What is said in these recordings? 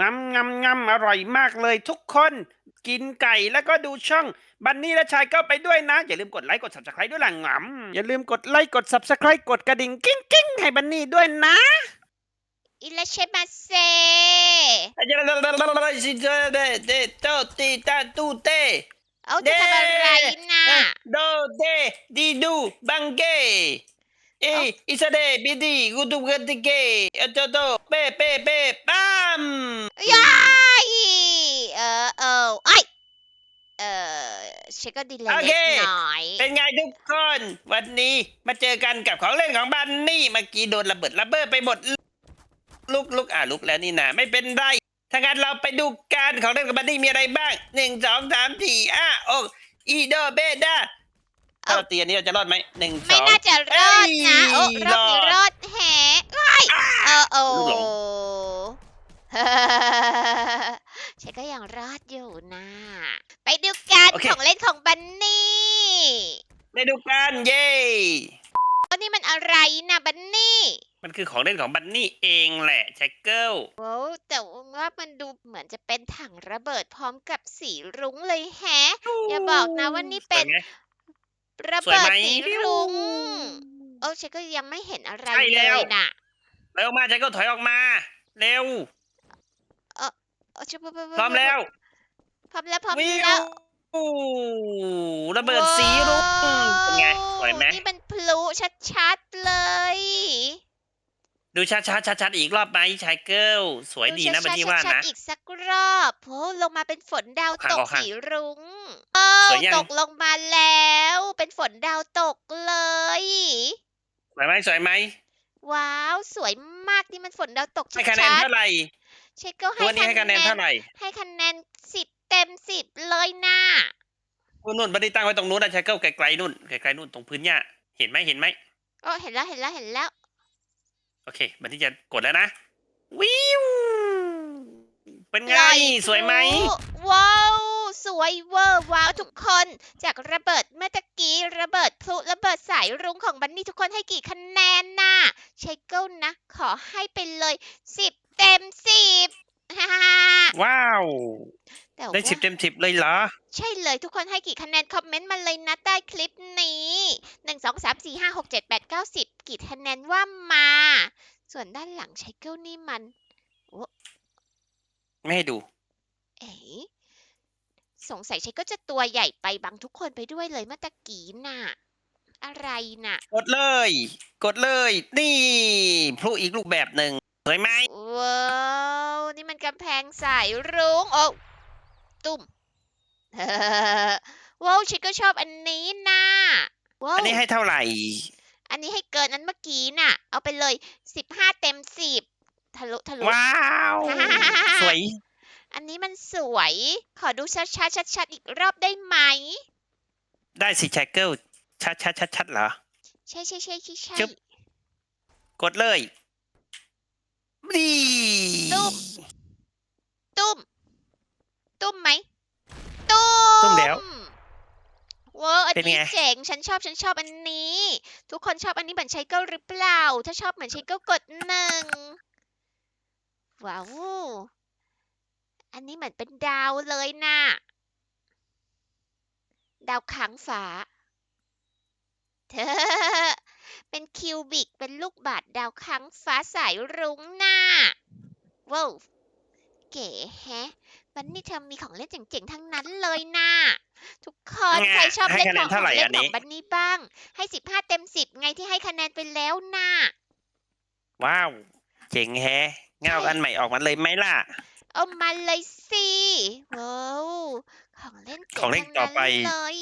งำงำงำอร่อยมากเลยทุกคนกินไก่แล้วก็ดูช่อง บันนี่และชายก็ไปด้วยนะ อย่าลืมกดไลค์กด subscribe ด้วยล่ะงำอย่าลืมกดไลค์กด subscribe กดกระดิ่งกิ้งกิ้งให้บันนี่ด้วยนะอิเลเชมาเซเดเดโตตีตาตูเตเอาจะทำอะไรน่ะโดเดดีดูบังเก เออิสเดบิดีกูดูกันติเกอโตโตเปเปเปปัมยายเออเออไอยเออเช็คก็ดีเลยโอเล็เคกน้อยเป็นไงทุกคน วันนี้มาเจอกันกับของเล่นของบันนี่เมื่อกี้โดนระเบิดระเบ้อไปหมดลุกลุกอะลุกแล้วนี่นะไม่เป็นไรถ้างั้นเราไปดูการของเล่นของบันนี่มีอะไรบ้างหนึ่งสองสามสี่อะโอ้อีโดเบด้า ถ้าเราตีอันนี้เราจะรอดไหมหนึ่งสไม่อง น่าจะรอดนะเอ้โอ้ยรอบนี้รรออด ดแฮะว้ายเออโอ้ลูกหลง ฉันก็ยังรอดอยู่นะ ไปดูการโอเค ของเล่นของบันนี่ได้ดูกันเย้อันนี้มันอะไรนะบันนี่มันคือของเล่นของบันนี่เองแหละแจ็คเกิลโว้วแต่ว่ามันดูเหมือนจะเป็นถังระเบิดพร้อมกับสีรุ้งเลยแฮะ อย่าบอกนะว่านี่เป็น สวยไง ระสวยเบิดไหม สีรุ้งโอ้ฉันก็ยังไม่เห็นอะไรใช่เลแล้ว ยน่ะเร็วมาแจ็คเกิลถอยออกมา เร็วเออชิบพร้อมแล้วพร้อมแล้วพร้อมวิแล้ววระเบิดสีรุ้งเป็นไงสวยไหมนี่มันพลุชัดๆเลย ดูชัดชัดชัดชัดๆอีกรอบไหมชายเกิลสวยดีนะบันนี่ว่าชัดนะๆอีกสักรอบโอ้ลงมาเป็นฝนดาวห่างตกออกห่างสีรุ้งโอ้สวยยังตกลงมาแล้ว เป็นฝนดาวตกเลยสวยไหมสวยไหมว้าว สวยมากนี่มันฝนดาวตกชัให้คะแนนดเท่าไหร่ๆเช็คก็ให้ตัวนี้ให้คะแนนเท่าไหร่ ให้คะแนนสิบเต็มสิบเลยน่ะนู่นนู่นบันนี่ตั้งไว้ตรงนู้นนะชายเกิลไกลๆนู่นไกลๆนู่นตรงพื้นหญ้าเห็นไหมเห็นไหมโอ้เห็นแล้วเห็นแล้วเห็นแล้ว โอเคบันนี่จะกดแล้วนะ วิว เป็นไงปล่อยสวยไหมพลุว้าว สวยเวอร์ว้าวทุกคน จากระเบิดเมื่อตะกี้ระเบิดพลุระเบิดสายรุ้งของบันนี่ทุกคนให้กี่คะแนนน่ะเชคเกิลนะ ขอให้ไปเลยสิบเต็มสิบฮ่าฮ่าฮ่า ว้าว แต่ได้ว่าสิบเต็มสิบเลยเหรอ ใช่เลยทุกคนให้กี่คะแนน คอมเมนต์มาเลยนะใต้คลิปนี้หนึ่งสองสามสี่ห้าหกเจ็ดแปดเก้าสิบกี่คะแนนว่ามา ส่วนด้านหลังเชคเกิลนี่มัน ไม่ให้ดู เอ๋สงสัยเชคก็จะตัวใหญ่ไปบังทุกคนไปด้วยเลยเมื่อตะกี้น่ะ อะไรน่ะ กดเลย กดเลย นี่พลุอีกรูปแบบหนึ่งสวยไหมว้าว นี่มันกำแพงสายรุ้งโอ้ตุ่มว้าวเชคก็ชอบอันนี้น่ะว้าวอันนี้ให้เท่าไหร่ อันนี้ให้เกินอันเมื่อกี้น่ะ เอาไปเลยสิบห้าเต็มสิบทะลุทะลุว้าว สวย อันนี้มันสวย ขอดูชัดชัดชัดชัดๆอีกรอบได้ไหม ได้สิแชกเกิลชัดชัดชัดชัดเหรอ ใช่ใช่ใช่ใช่ใช่จึ๊บกดเลยนี่ ตุ้ม ตุ้ม ตุ้มไหมตุ้มตุ้มแล้วว้าวอันเป็นนี้ไงเจ๋งฉันชอบฉันชอบอันนี้ ทุกคนชอบอันนี้เหมือนไชเกิลหรือเปล่า ถ้าชอบเหมือนไชเกิลกดหนึ่งว้าวอันนี้เหมือนเป็นดาวเลยน่ะดาวค้างฟ้าเธอเป็นคิวบิกเป็นลูกบาศก์ดาวค้างฟ้าสายรุ้งน่ะว้าวเก๋แฮะ วันนี้เธอมีของเล่นเจ๋งๆ ทั้งนั้นเลยน่ะทุกคนไงใครชอบให้เล่นคะแนขอนงขเท่าอไหร่งเล่อันนขอนี้งบันนี้บ้าง ให้สิบห้าเต็มสิบไงที่ให้คะแนนไปแล้วน่ะว้าวเจ๋งแฮะเงาใช่อันใหม่ออกมาเลยไหมล่ะเอามาเลยสิว้าวของเล่นเจ๋ของเล่นทั้ต่อไปเลย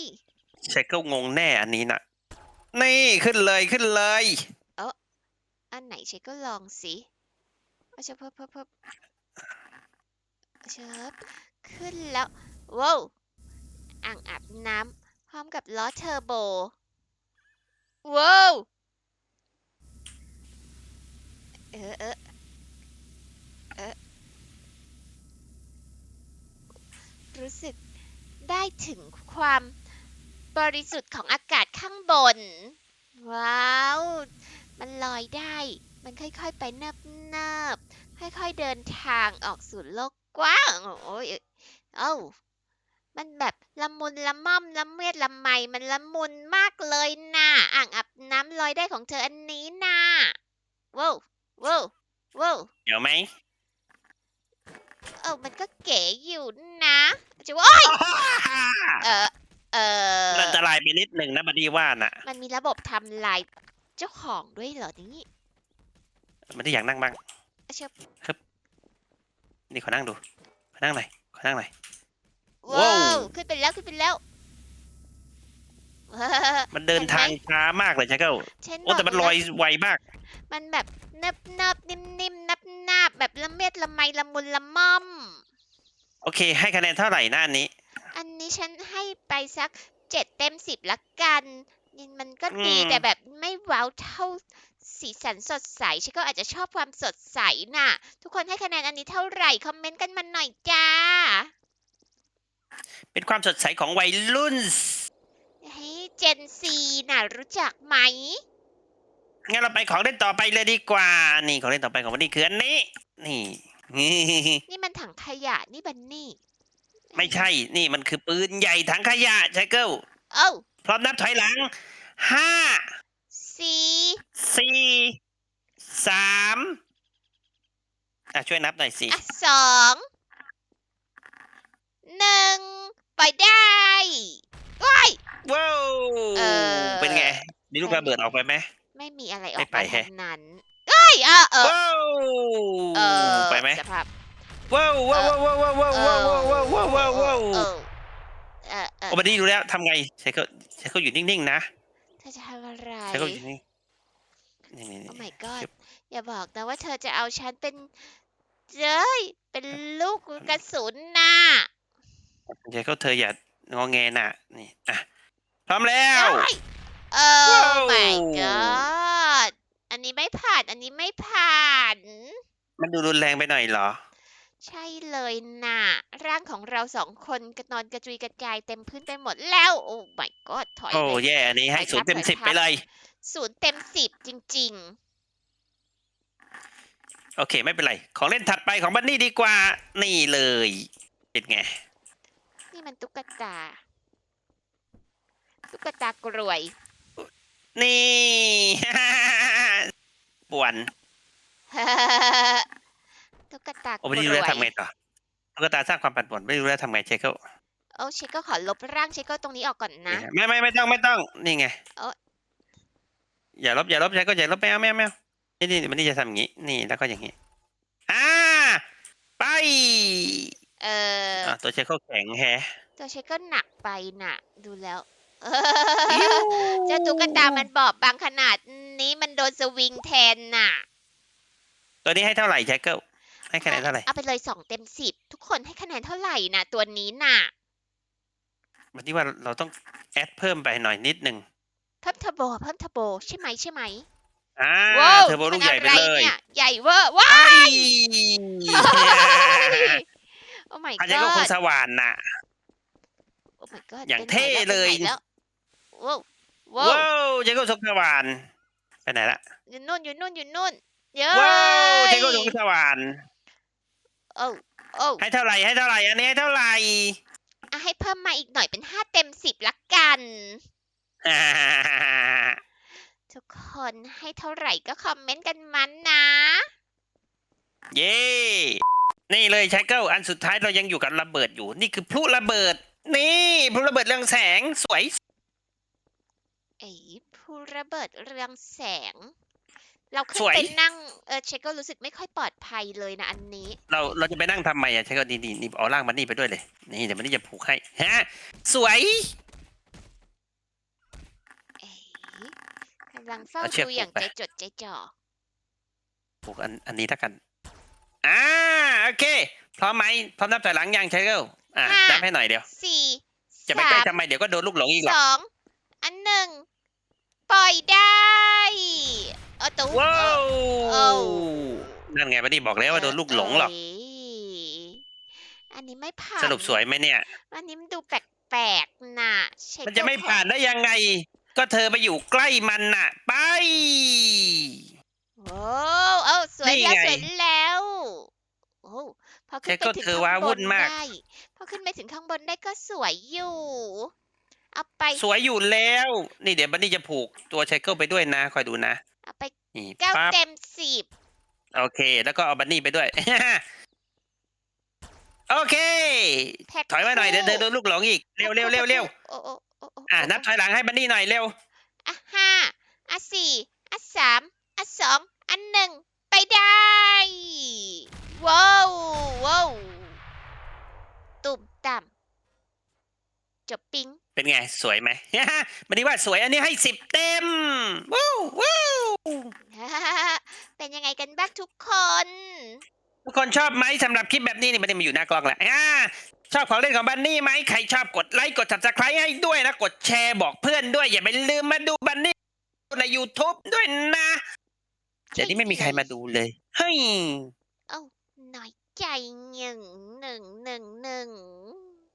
แชกเกิลงงแน่อันนี้นะนี่ขึ้นเลยขึ้นเลยอันไหนเชคก็ลองสิเอาเชิบเพิ่มเพิ่มเพิ่ม เชิบขึ้นแล้วว้าวอ่างอาบน้ำพร้อมกับล้อเทอร์โบว้าวเออเออเออรู้สึกได้ถึงความบริสุทธิ์ของอากาศข้างบน ว้าว มันลอยได้ มันค่อยๆไปเนิบๆ ค่อยๆเดินทางออกสู่โลก กว้างโอ้ยเอ้ามันแบบละมุนละม่อมละเมียดละไมมันละมุนมากเลยน่ะอ่างอาบน้ำลอยได้ของเธออันนี้น่ะว้าวว้าวว้าวเดี๋ยวไหมเออมันก็เก๋อยู่นะจะว่าโอ๊ยเออเออมันอันตรายไปนิดหนึ่งนะบัดดี้ว่าน่ะ มันมีระบบทำลายเจ้าของด้วยเหรอนี่มันที่อยากนั่งบ้างเชิบ นี่ขอนั่งดู ขอนั่งหน่อยขอนั่งหน่อย ว้าว้าว ว ขึ้นไปแล้วขึ้นไปแล้วเออมันเดินทางช้ามากเลยใช่เก้าฉันโอ้แต่มันลอยไวมาก มันแบบเนิบเนิบนิ่มนิ่มนับนาบแบบละเมียดละไมละมุนละม่อม โอเค ให้คะแนนเท่าไหร่หน้าอันนี้ อันนี้ฉันให้ไปสักเจ็ดเต็มสิบละกันนี่มันก็ดีอืม แต่แบบไม่ว้าวเท่า สีสันสดใสฉันก็อาจจะชอบความสดใสน่ะ ทุกคนให้คะแนนอันนี้เท่าไหร่ คอมเมนต์กันมาหน่อยจ้า เป็นความสดใสของวัยรุ่นให้เจนซีน่ะ รู้จักไหม งั้นเราไปของเล่นต่อไปเลยดีกว่า นี่ของเล่นต่อไปของวันนี้คืออันนี้ นี่ นี่มันถังขยะนี่บันนี่ไม่ใช่ นี่มันคือปืนใหญ่ถังขยะใช่เกิลเอ้าพร้อมนับถอยหลัง ห้า สี่สี่สามอะช่วยนับหน่อยสิอะสองหนึ่งปล่อยได้ว้าย ว้าวเออ เป็นไงมีลูกระเบิดออกไปไหม ไม่มีอะไรอไม่อกไปมาแฮะ ทั้งนั้นเอ้ยเออเออว้าวเออไปไหมสภาพว้าวว้าวว้าวว้าวว้าวว้าวว้าวว้าวว้าวว้าวเออเออเออโอ้บันนี้ดูแล้วทำไงใช้เขาใช้เขาอยู่นิ่งๆนะ เธอจะทำอะไรใช้เขาอยู่นิ่งนี่นี่โอ้ นี่ my god ชิบอย่าบอกนะว่าเธอจะเอาฉันเป็นเจ้ยเป็นลูกกระสุนน่ะใช้เขาเธออย่างอแงน่ะ นี่ อะ พร้อมแล้วเอ้ยโอ้ว้าว my god อันนี้ไม่ผ่าน อันนี้ไม่ผ่าน มันดูรุนแรงไปหน่อยเหรอ ใช่เลยน่ะ ร่างของเราสองคนกระนอนกระจุยกระจายเต็มพื้นไปหมดแล้ว โอ้ my god ถอยโอ้เลยแย่อันนี้ให้ถอยศูนย์ทัเต็บมถอยสิบทับไปเลย ศูนย์เต็มสิบจริง โอเค ไม่เป็นไร ของเล่นถัดไปของบันนี่ดีกว่า นี่เลย เป็นไง ๆ นี่มันตุ๊กตา ตุ๊กตากรวย นี่ ป่วนตุ๊ กตากโอ้รไม่วยรู้แล้วทำไงต่อตุ๊กตาสร้างความปั่นป่วนไม่รู้แล้วทำไงเช็คเขาโอ้เชคก็ขอลบร่างเชคก็ตรงนี้ออกก่อนนะ ไม่ไม่ไม่ต้องไม่ต้องนี่ไงเอ้ยอย่าลบอย่าลบใช้ก็อย่าลบไม่เอาไม่เอาไม่เอานี่นี่มันนี่จะทำอย่างนี้ นี่แล้วก็อย่างนี้อ่าไปเอออะตัวเช็คเขาแข็งแฮะตัวเชคก็หนักไปน่ะ ดูแล้วเจ้าตุ๊กตามันบอบบางขนาดนี้มันโดนสวิงแทนน่ะ ตัวนี้ให้เท่าไหร่เช็คเกิล ให้คะแนนเท่าไหร่เอาไปเลยสองเต็มสิบทุกคนให้คะแนนเท่าไหร่น่ะตัวนี้น่ะวันนี้ว่าเราต้องแอดเพิ่มไปหน่อยนิดนึงเพิ่มเทอร์โบเพิ่มเทอร์โบใช่ไหมใช่ไหมอ่าว้าวเทอร์โบลูกใหญ่ไปมันเลอะไรยเนี่ยใหญ่เวอร์ว้าไอ้โอ้ my อาจจะก็คง god สว่านน่ะโอ้ my god อย่างไปไหนเท่แวเลยไปไหนแล้วว้าวว้าวว้าวเจ๊ก็สกสว่านไปไหนละอยู่นู่นอยู่นู่นอยู่นู่นเย้ยว้าวเจ๊ก็สกสว่าน โอ้โอ้ให้เท่าไหร่ให้เท่าไหร่อันนี้ให้เท่าไหร่อะให้เพิ่มมาอีกหน่อยเป็นห้าเต็มสิบละกัน ทุกคนให้เท่าไหร่ก็คอมเมนต์กันมันนะ เย้ นี่เลยชายเกิลอันสุดท้ายเรายังอยู่กับระเบิดอยู่ นี่คือพลุระเบิด นี่พลุระเบิดเรืองแสงสวยไอ้ผู้ระเบิดเรืองแสง เราขึ้สนวย ไปนั่งเออเชคก็รู้สึกไม่ค่อยปลอดภัยเลยนะอันนี้ เราเราจะไปนั่งทำไมอะชายเกิลนี่นี่นี่เอาล่างมันนี่ไปด้วยเลย นี่เดี๋ยวมันนี่จะผูกให้ฮะสวย เอ๋กำลังเฝ้าเอาเชือกดูอย่างผูกไปใจจดใจจ่อผูกอันอันนี้แล้วกันอ่าโอเค พร้อมไหมพร้อมนับถอยหลังยังชายเกิลอะนับให้หน่อยเดียว สี่จะไปใกล้สามทำไมเดี๋ยวก็โดนลูกหลงอีกหรอกสองอันหนึ่งปล่อยได้ เออตู้ว้าเออวเอ้านั่นไงวันนี้บอกแล้วว่าโดนลูกหลงหรอก เยอันนี้ไม่ผ่านสรุปสวยไหมเนี่ย อันนี้มันดูแปลกๆน่ะเชคมันจะไม่ผ่านได้ยังไง ก็เธอไปอยู่ใกล้มันน่ะ ไป โอ้เอาสวยแล้วนี่ไงสวยแล้วโอ้พอขึ้นไปเจ๊ก็ถึงเธอข้างว้าบวุ่นนมาก ได้พอขึ้นไปถึงข้างบนได้ก็สวยอยู่ เอาไป สวยอยู่แล้ว นี่เดี๋ยวบันนี่จะผูกตัวไชเกิลไปด้วยนะคอยดูนะ เอาไปนี่เก้าปั๊บเต็มสิบโอเค แล้วก็เอาบันนี่ไปด้วย โอเค แพ็คถอยมาหน่อยเดี๋ยวคู่เดี๋ยวโดนลูกหลงอีก เร็วเร็วเร็วเร็วโอ้โอ้โอ้โอะนับถอยหลังให้บันนี่หน่อยเร็ว อะห้าอะสี่อะสามอะสองอันหนึ่งไปได้ว้าวว้าวตุ่มต่ำ จบปิ๊งเป็นไง สวยไหมบันนี่ว่าสวยอันนี้ให้สิบเต็มว้าวว้าวเป็นยังไงกันบ้างทุกคน ทุกคนชอบไหมสำหรับคลิปแบบนี้นี่บันนี่มาอยู่หน้ากล้องแล้วอ่าชอบของเล่นของบันนี่ไหมใครชอบกดไลค์กด subscribe ให้ด้วยนะ กดแชร์บอกเพื่อนด้วย อย่าไปลืมมาดูบันนี่ใน YouTube ด้วยนะเดี๋ยวนี้ไม่มีใครมาดูเลยเฮ้ยเอ้าหน่อยใจหนึ่งหนึ่งหนึ่งหนึ่ง